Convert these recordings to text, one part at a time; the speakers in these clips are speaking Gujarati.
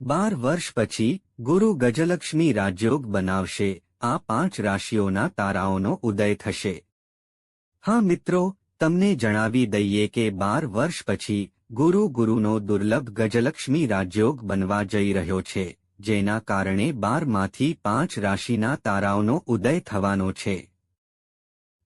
બાર વર્ષ પછી, ગુરુ ગજલક્ષ્મી રાજયોગ બનાવશે. આ પાંચ રાશિઓના તારાઓનો ઉદય થશે. હા મિત્રો, તમને જણાવી દઈએ કે બાર વર્ષ પછી, ગુરુ ગુરુનો દુર્લભ ગજલક્ષ્મી રાજયોગ બનવા જઈ રહ્યો છે, જેના કારણે બારમાંથી પાંચ રાશિના તારાઓનો ઉદય થવાનો છે.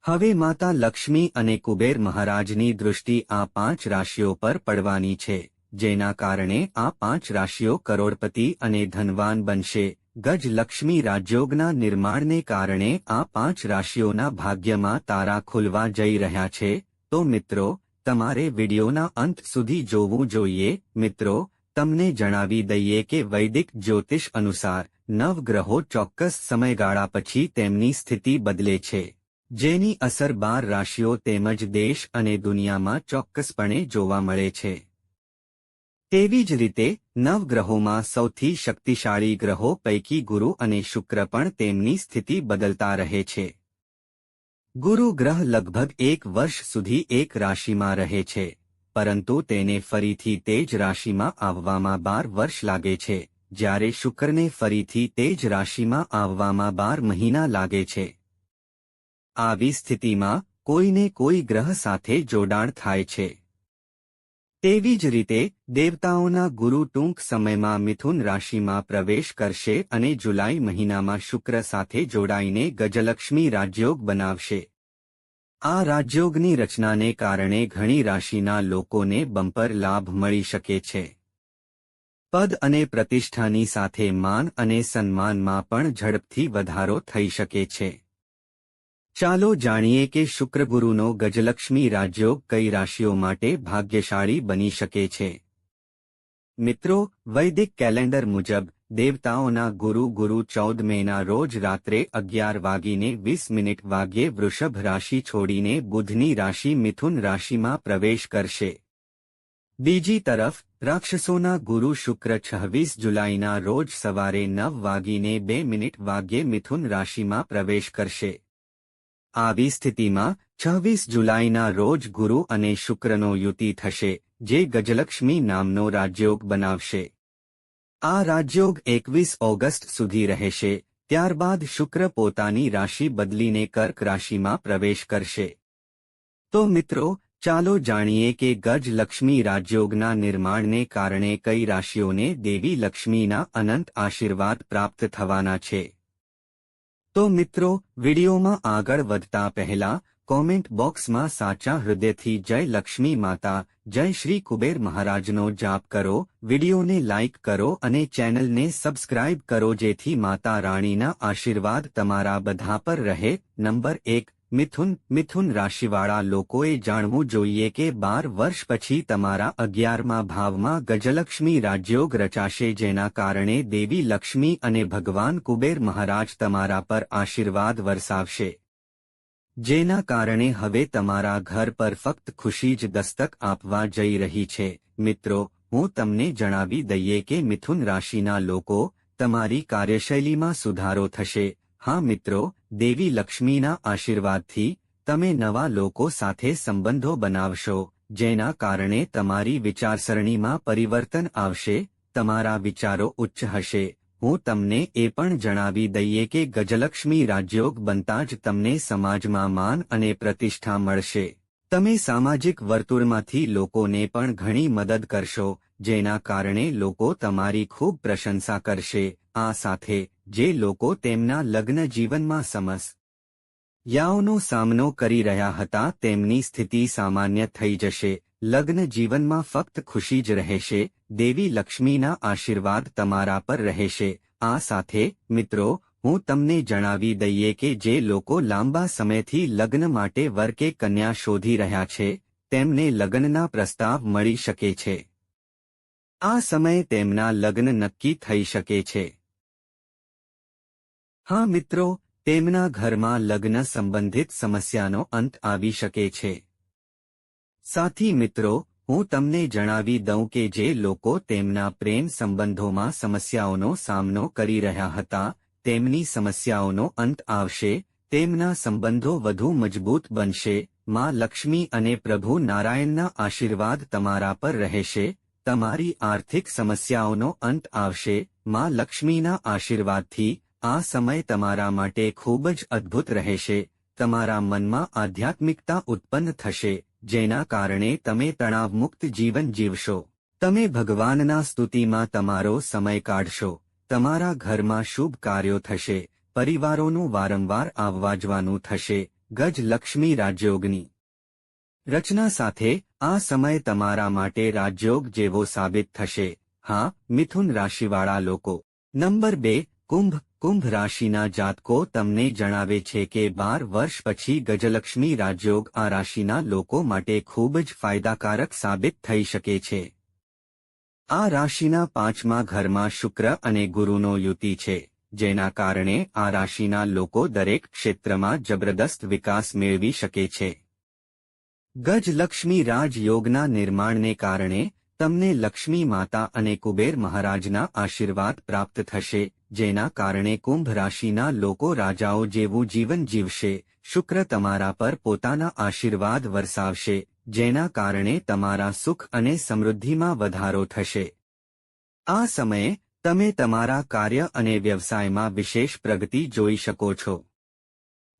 હવે માતા લક્ષ્મી અને કુબેર મહારાજની દૃષ્ટિ આ પાંચ રાશિઓ પર પડવાની છે. જેના કારણે આ પાંચ રાશિઓ કરોડપતિ અને ધનવાન બનશે. ગજ લક્ષ્મી રાજયોગના નિર્માણને કારણે આ પાંચ રાશિઓના ભાગ્યમાં તારા ખુલવા જઈ રહ્યા છે. તો મિત્રો, તમારે વિડિયોના અંત સુધી જોવું જોઈએ. મિત્રો, તમને જણાવી દઈએ કે વૈદિક જ્યોતિષ અનુસાર નવગ્રહો ચોક્કસ સમયગાળા પછી તેમની સ્થિતિ બદલે છે. જેની અસર બાર રાશિઓ તેમજ દેશ અને દુનિયામાં ચોક્કસપણે જોવા મળે છે. તેવી જ રીતે નવગ્રહોમાં સૌથી શક્તિશાળી ગ્રહો પૈકી ગુરુ અને શુક્ર પણ તેમની સ્થિતિ બદલતા રહે છે. ગુરુ ગ્રહ લગભગ એક વર્ષ સુધી એક રાશિમાં રહે છે, પરંતુ તેને ફરીથી તે જ રાશિમાં આવવામાં બાર વર્ષ લાગે છે, જ્યારે શુક્રને ફરીથી તે જ રાશિમાં આવવામાં બાર મહિના લાગે છે. આવી સ્થિતિમાં કોઈને કોઈ ગ્રહ સાથે જોડાણ થાય છે. તેવી જ રીતે, દેવતાઓના ગુરુ ટૂંક સમયમાં મિથુન રાશિમાં પ્રવેશ કરશે અને જુલાઈ મહિનામાં શુક્ર સાથે જોડાઈને ગજલક્ષ્મી રાજયોગ બનાવશે. આ રાજયોગની રચનાને કારણે ઘણી રાશિના લોકોને બમ્પર લાભ મળી શકે છે. પદ અને પ્રતિષ્ઠાની સાથે માન અને સન્માનમાં પણ ઝડપથી વધારો થઈ શકે છે. ચાલો જાણીએ કે શુક્રગુરુનો ગજલક્ષ્મી રાજયોગ કઈ રાશિઓ માટે ભાગ્યશાળી બની શકે છે. મિત્રો, વૈદિક કેલેન્ડર મુજબ દેવતાઓના ગુરુ ગુરુ ચૌદ મેના રોજ રાત્રે અગિયાર વાગીને વીસ મિનિટ વાગ્યે વૃષભ રાશિ છોડીને બુધની રાશિ મિથુન રાશિમાં પ્રવેશ કરશે. બીજી તરફ, રાક્ષસોના ગુરુ શુક્ર છવ્વીસ જુલાઈના રોજ સવારે નવ વાગીને બે મિનિટ વાગ્યે મિથુન રાશિમાં પ્રવેશ કરશે. આવી સ્થિતિમાં છવ્વીસ જુલાઈના રોજ ગુરુ અને શુક્રનો યુતિ થશે, જે ગજલક્ષ્મી નામનો રાજયોગ બનાવશે. આ રાજયોગ એકવીસ ઓગસ્ટ સુધી રહેશે, ત્યારબાદ શુક્ર પોતાની રાશિ બદલીને કર્ક રાશિમાં પ્રવેશ કરશે. તો મિત્રો, ચાલો જાણીએ કે ગજ લક્ષ્મી રાજયોગના નિર્માણને કારણે કઈ રાશિઓને દેવી લક્ષ્મીના અનંત આશીર્વાદ પ્રાપ્ત થવાના છે. તો મિત્રો, વિડીયોમાં આગળ વધતા પહેલા કોમેન્ટ બોક્સમાં સાચા હૃદયથી જય લક્ષ્મી માતા, જય શ્રી કુબેર મહારાજનો જાપ કરો, વિડીયોને લાઇક કરો અને ચેનલને સબસ્ક્રાઇબ કરો જેથી માતા રાણીના આશીર્વાદ તમારા બધા પર રહે. નંબર એક મિથુન મિથુન રાશિવાળા લોકોએ જાણવું જોઈએ કે બાર વર્ષ પછી તમારા અગિયારમા ભાવમાં ગજલક્ષ્મી રાજયોગ રચાશે, જેના કારણે દેવી લક્ષ્મી અને ભગવાન કુબેર મહારાજ તમારા પર આશીર્વાદ વરસાવશે. જેના કારણે હવે તમારા ઘર પર ફક્ત ખુશી જ દસ્તક આપવા જઈ રહી છે. મિત્રો, હું તમને જણાવી દઈએ કે મિથુન રાશિના લોકો તમારી કાર્યશૈલીમાં સુધારો થશે. હા મિત્રો દેવી લક્ષ્મીના આશીર્વાદથી તમે નવા લોકો સાથે સંબંધો બનાવશો, જેના કારણે તમારી વિચારસરણીમાં પરિવર્તન આવશે, તમારા વિચારો ઉચ્ચ હશે. હું તમને એ પણ જણાવી દઈએ કે ગજલક્ષ્મી રાજયોગ બનતા જ તમને સમાજમાં માન અને પ્રતિષ્ઠા મળશે. તમે સામાજિક વર્તુળમાંથી લોકોને પણ ઘણી મદદ કરશો, જેના કારણે લોકો તમારી ખૂબ પ્રશંસા કરશે. આ સાથે જે લોકો તેમના લગ્ન જીવનમાં સમસ યાઓનો સામનો કરી રહ્યા હતા, તેમની સ્થિતિ સામાન્ય થઈ જશે. લગ્ન જીવનમાં ફક્ત ખુશી જ રહેશે. દેવી લક્ષ્મીના આશીર્વાદ તમારા પર રહેશે. આ સાથે, મિત્રો, હું તમને જણાવી દઈએ કે જે લોકો લાંબા સમયથી લગ્ન માટે વર કે કન્યા શોધી રહ્યા છે, તેમને લગ્નના પ્રસ્તાવ મળી શકે છે. આ સમયે તેમના લગ્ન નક્કી થઈ શકે છે. હા મિત્રો, તેમના ઘરમાં લગ્ન સંબંધિત સમસ્યાનો અંત આવી શકે છે. સાથી મિત્રો, હું તમને જણાવી દઉં કે જે લોકો તેમના પ્રેમ સંબંધોમાં સમસ્યાઓનો સામનો કરી રહ્યા હતા, તેમની સમસ્યાઓનો અંત આવશે, તેમના સંબંધો વધુ મજબૂત બનશે, માં લક્ષ્મી અને પ્રભુ નારાયણના આશીર્વાદ તમારા પર રહેશે, તમારી આર્થિક સમસ્યાઓનો અંત આવશે, માં લક્ષ્મીના આશીર્વાદથી આ સમય તમારા માટે ખૂબ જ અદ્ભુત રહેશે. તમારા મનમાં આધ્યાત્મિકતા ઉત્પન્ન થશે, જેના કારણે તમે તણાવમુક્ત જીવન જીવશો. તમે ભગવાનના સ્તુતિમાં તમારો સમય કાઢશો. તમારા ઘરમાં શુભ કાર્યો થશે, પરિવારોનું વારંવાર આવવા જવાનું થશે, ગજ લક્ષ્મી રાજયોગની. રચના સાથે, આ સમય તમારા માટે રાજયોગ જેવો સાબિત થશે. હા, મિથુન રાશિવાળા લોકો. નંબર બે, કુંભ. કુંભ રાશિના જાતકો તમને જણાવે છે કે બાર વર્ષ પછી ગજલક્ષ્મી રાજયોગ આ રાશિના લોકો માટે ખૂબ જ ફાયદાકારક સાબિત થઈ શકે છે. આ રાશિના પાંચમા ઘરમાં શુક્ર અને ગુરુનો યુતિ છે, જેના કારણે આ રાશિના લોકો દરેક ક્ષેત્રમાં જબરદસ્ત વિકાસ મેળવી શકે છે. ગજલક્ષ્મી રાજયોગના નિર્માણને કારણે તમને લક્ષ્મી માતા અને કુબેર મહારાજના આશીર્વાદ પ્રાપ્ત થશે જેના કારણે કુંભ રાશિના લોકો રાજાઓ જેવું જીવન જીવશે, શુક્ર તમારા પર પોતાના આશીર્વાદ વરસાવશે, જેના કારણે તમારા સુખ અને સમૃદ્ધિમાં વધારો થશે. આ સમયે, તમે તમારા કાર્ય અને વ્યવસાયમાં વિશેષ પ્રગતિ જોઈ શકો છો.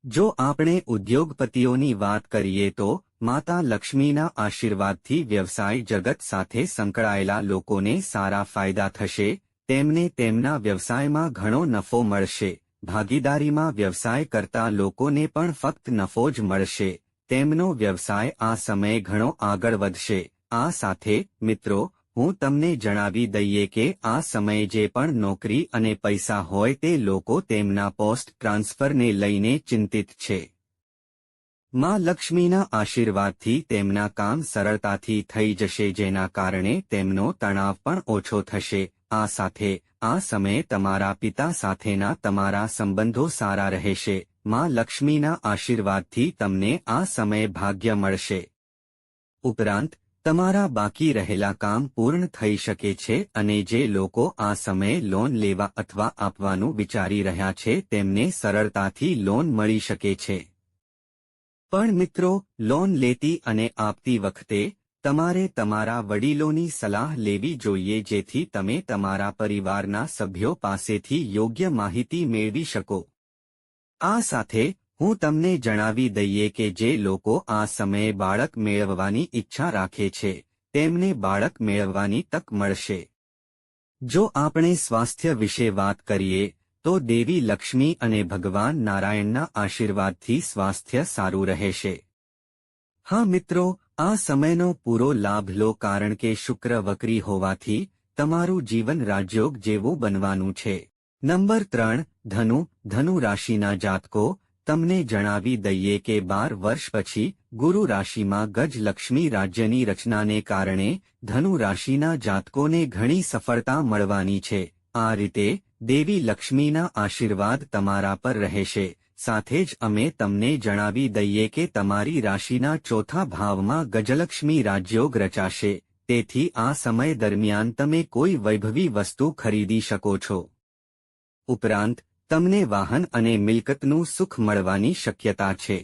જો આપણે ઉદ્યોગપતિઓની વાત કરીએ તો, માતા લક્ષ્મીના આશીર્વાદથી વ્યવસાય જગત સાથે સંકળાયેલા લોકોને સારા ફાયદા થશે તેમને તેમના વ્યવસાયમાં ઘણો નફો મળશે. ભાગીદારીમાં વ્યવસાય કરતા લોકોને પણ ફક્ત નફો જ મળશે. તેમનો વ્યવસાય આ સમયે ઘણો આગળ વધશે. આ સાથે, મિત્રો, હું તમને જણાવી દઈએ કે આ સમયે જે પણ નોકરી અને પૈસા હોય તે લોકો તેમના પોસ્ટ ટ્રાન્સફરને લઈને ચિંતિત છે. માં લક્ષ્મીના આશીર્વાદથી તેમના કામ સરળતાથી થઈ જશે જેના કારણે તેમનો તણાવ પણ ઓછો થશે. આ સાથે, આ સમયે તમારા પિતા સાથેના તમારા સંબંધો સારા રહેશે. માં લક્ષ્મીના આશીર્વાદથી તમને આ સમયે ભાગ્ય મળશે. ઉપરાંત, તમારા બાકી રહેલા કામ પૂર્ણ થઈ શકે છે અને જે લોકો આ સમયે લોન લેવા અથવા આપવાનું વિચારી રહ્યા છે તેમને સરળતાથી લોન મળી શકે છે. પણ મિત્રો, લોન લેતી અને આપતી વખતે તમારે તમારા વડીલોની સલાહ લેવી જોઈએ જેથી તમે તમારા પરિવારના સભ્યો પાસેથી યોગ્ય માહિતી મેળવી શકો. આ સાથે હું તમને જણાવી દઈએ કે જે લોકો આ સમયે બાળક મેળવવાની ઈચ્છા રાખે છે, તેમને બાળક મેળવવાની તક મળશે. જો આપણે સ્વાસ્થ્ય વિશે વાત કરીએ, તો દેવી લક્ષ્મી અને ભગવાન નારાયણના આશીર્વાદથી સ્વાસ્થ્ય સારું રહેશે. હા મિત્રો આ સમયનો પૂરો લાભ લો કારણ કે શુક્ર વક્રી હોવાથી તમારું જીવન રાજયોગ જેવું બનવાનું છે. નંબર ત્રણ, ધનુ ધનુ રાશિના જાતકો, તમને જણાવી દઈએ કે બાર વર્ષ પછી ગુરુ રાશિમાં ગજલક્ષ્મી રાજ્યની રચનાને કારણે ધનુ રાશિના જાતકોને ઘણી સફળતા મળવાની છે. આ રીતે દેવી લક્ષ્મીના આશીર્વાદ તમારા પર રહેશે. સાથે જ અમે તમને જણાવી દઈએ કે તમારી રાશિના ચોથા ભાવમાં ગજલક્ષ્મી રાજયોગ રચાશે, તેથી આ સમય દરમિયાન તમે કોઈ વૈભવી વસ્તુ ખરીદી શકો છો. ઉપરાંત, તમને વાહન અને મિલકતનું સુખ મળવાની શક્યતા છે.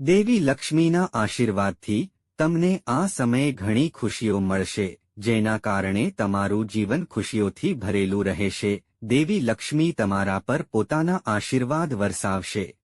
દેવી લક્ષ્મીના આશીર્વાદથી, તમને આ સમયે ઘણી ખુશીઓ મળશે, જેના કારણે તમારું જીવન ખુશીઓથી ભરેલું રહેશે દેવી લક્ષ્મી તમારા પર પોતાના આશીર્વાદ વરસાવશે.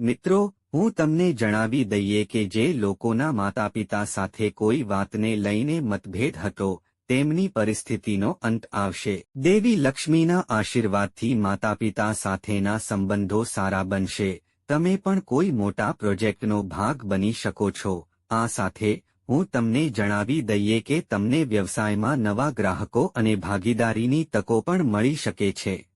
મિત્રો, હું તમને જણાવી દઈએ કે જે લોકોના માતાપિતા સાથે કોઈ વાતને લઈને મતભેદ હતો, તેમની પરિસ્થિતિનો અંત આવશે. દેવી લક્ષ્મીના આશીર્વાદથી માતાપિતા સાથેના સંબંધો સારા બનશે. તમે પણ કોઈ મોટા પ્રોજેક્ટનો ભાગ બની શકો છો. આ સાથે હું તમને જણાવી દઈએ કે તમને વ્યવસાયમાં નવા ગ્રાહકો અને ભાગીદારીની તકો પણ મળી શકે છે.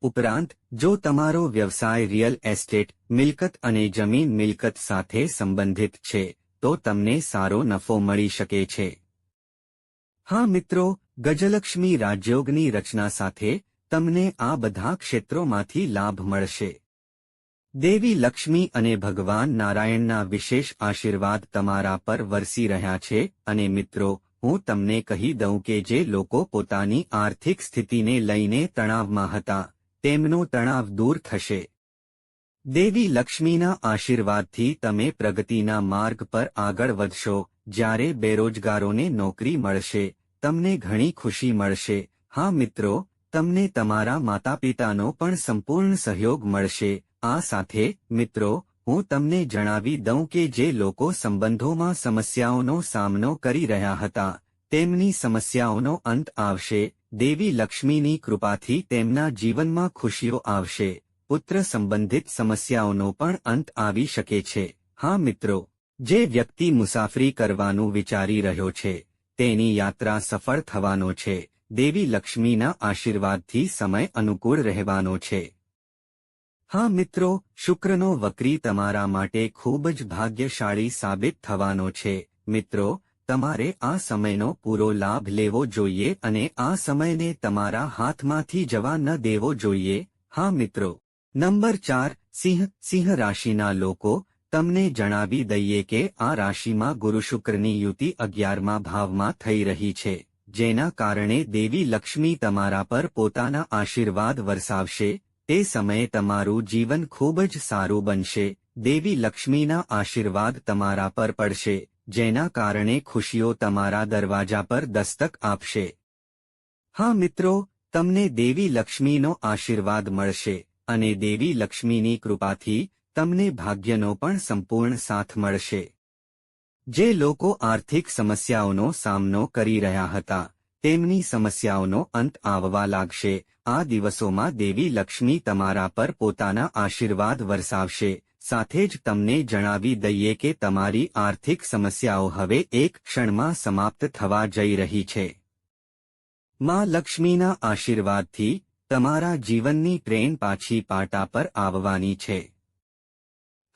ઉપરાંત, જો તમારો વ્યવસાય રિયલ એસ્ટેટ, મિલકત અને જમીન મિલકત સાથે સંબંધિત છે, તો તમને સારો નફો મળી શકે છે. હા મિત્રો, ગજલક્ષ્મી રાજયોગની રચના સાથે તમને આ બધા ક્ષેત્રોમાંથી લાભ મળશે. દેવી લક્ષ્મી અને ભગવાન નારાયણના વિશેષ આશીર્વાદ તમારા પર વરસી રહ્યા છે અને મિત્રો, હું તમને કહી દઉં કે જે લોકો પોતાની આર્થિક સ્થિતિને લઈને તણાવમાં હતા, તેમનો તણાવ દૂર થશે. દેવી લક્ષ્મીના આશીર્વાદથી તમે પ્રગતિના માર્ગ પર આગળ વધશો, જ્યારે બેરોજગારોને નોકરી મળશે, તમને ઘણી ખુશી મળશે. હા મિત્રો, તમને તમારા માતાપિતાનો પણ સંપૂર્ણ સહયોગ મળશે. આ સાથે, મિત્રો, હું તમને જણાવી દઉં કે જે લોકો સંબંધોમાં સમસ્યાઓનો સામનો કરી રહ્યા હતા, તેમની સમસ્યાઓનો અંત આવશે, દેવી લક્ષ્મીની કૃપાથી તેમના જીવનમાં ખુશીઓ આવશે, પુત્ર સંબંધિત સમસ્યાઓનો પણ અંત આવી શકે છે. હા, મિત્રો, જે વ્યક્તિ મુસાફરી કરવાનું વિચારી રહ્યો છે, તેની યાત્રા સફળ થવાનો છે, દેવી લક્ષ્મીના આશીર્વાદથી સમય અનુકૂળ રહેવાનો છે. હા મિત્રો, શુક્રનો વક્રી તમારા માટે ખૂબ જ ભાગ્યશાળી સાબિત થવાનો છે. મિત્રો, તમારે આ સમયનો પૂરો લાભ લેવો જોઈએ અને આ સમયને તમારા હાથમાંથી જવા ન દેવો જોઈએ. હા મિત્રો. નંબર ચાર, સિંહ સિંહ રાશિના લોકો, તમને જણાવી દઈએ કે આ રાશિમાં ગુરુ શુક્રની યુતિ અગિયારમા ભાવમાં થઈ રહી છે. જેના કારણે દેવી લક્ષ્મી તમારા પર પોતાના આશીર્વાદ વરસાવશે. તે સમયે તમારું જીવન ખૂબ જ સારું બનશે, દેવી લક્ષ્મીના આશીર્વાદ તમારા પર પડશે, જેના કારણે ખુશીઓ તમારા દરવાજા પર દસ્તક આપશે. હા મિત્રો, તમને દેવી લક્ષ્મીનો આશીર્વાદ મળશે, અને દેવી લક્ષ્મીની કૃપાથી તમને ભાગ્યનો પણ સંપૂર્ણ સાથ મળશે. જે લોકો આર્થિક સમસ્યાઓનો સામનો કરી રહ્યા હતા તેમની સમસ્યાઓનો અંત આવવા લાગશે. આ દિવસોમાં દેવી લક્ષ્મી તમારા પર પોતાના આશીર્વાદ વરસાવશે. સાથે જ તમને જણાવી દઈએ કે તમારી આર્થિક સમસ્યાઓ હવે એક ક્ષણમાં સમાપ્ત થવા જઈ રહી છે. માં લક્ષ્મીના આશીર્વાદથી તમારા જીવનની ટ્રેન પાછી પાટા પર આવવાની છે.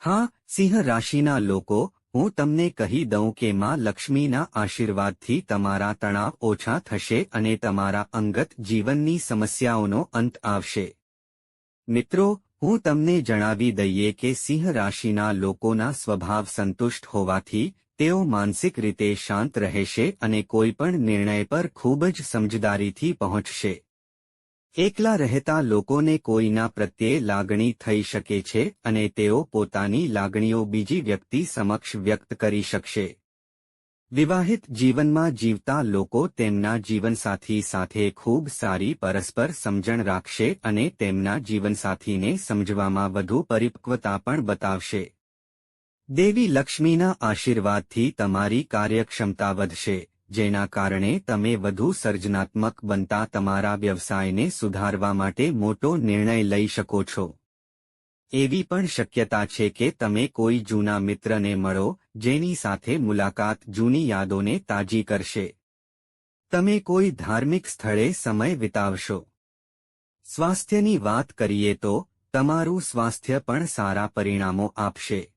હા, સિંહ રાશિના લોકો હું તમને કહી દઉં કે માં લક્ષ્મીના આશીર્વાદથી તમારા તણાવ ઓછા થશે અને તમારા અંગત જીવનની સમસ્યાઓનો અંત આવશે. મિત્રો, હું તમને જણાવી દઈએ કે સિંહ રાશિના લોકોના સ્વભાવ સંતુષ્ટ હોવાથી, તેઓ માનસિક રીતે શાંત રહેશે અને કોઈપણ નિર્ણય પર ખૂબ જ સમજદારીથી પહોંચશે. એકલા રહેતા લોકોને કોઈના પ્રત્યે લાગણી થઈ શકે છે અને તેઓ પોતાની લાગણીઓ બીજી વ્યક્તિ સમક્ષ વ્યક્ત કરી શકશે. વિવાહિત જીવનમાં જીવતા લોકો તેમના જીવનસાથી સાથે ખૂબ સારી પરસ્પર સમજણ રાખશે અને તેમના જીવનસાથીને સમજવામાં વધુ પરિપક્વતા પણ બતાવશે. દેવી લક્ષ્મીના આશીર્વાદથી તમારી કાર્યક્ષમતા વધશે. જેના કારણે તમે વધુ સર્જનાત્મક બનતા તમારા વ્યવસાયને સુધારવા માટે મોટો નિર્ણય લઈ શકો છો. એવી પણ શક્યતા છે કે તમે કોઈ જૂના મિત્રને મળો, જેની સાથે મુલાકાત જૂની યાદોને તાજી કરશે. તમે કોઈ ધાર્મિક સ્થળે સમય વિતાવશો. સ્વાસ્થ્યની વાત કરીએ તો, તમારું સ્વાસ્થ્ય પણ સારા પરિણામો આપશે.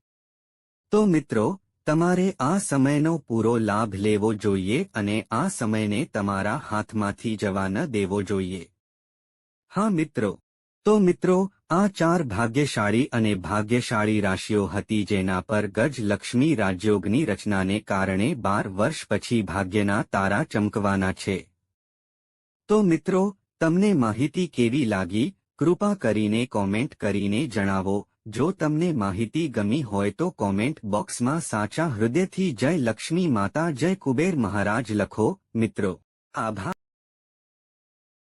તો મિત્રો તમારે આ સમયનો પૂરો લાભ લેવો જોઈએ અને આ સમયને તમારા હાથમાંથી જવા ન દેવો જોઈએ. હા મિત્રો, તો મિત્રો, આ ચાર ભાગ્યશાળી અને ભાગ્યશાળી રાશિઓ હતી જેના પર ગજ લક્ષ્મી રાજયોગની રચનાને કારણે બાર વર્ષ પછી ભાગ્યના તારા ચમકવાના છે. તો મિત્રો, તમને માહિતી કેવી લાગી? કૃપા કરીને કોમેન્ટ કરીને જણાવો જો તમને માહિતી ગમી હોય તો કોમેન્ટ બોક્સમાં સાચા હૃદયથી જય લક્ષ્મી માતા જય કુબેર મહારાજ લખો મિત્રો. આભાર.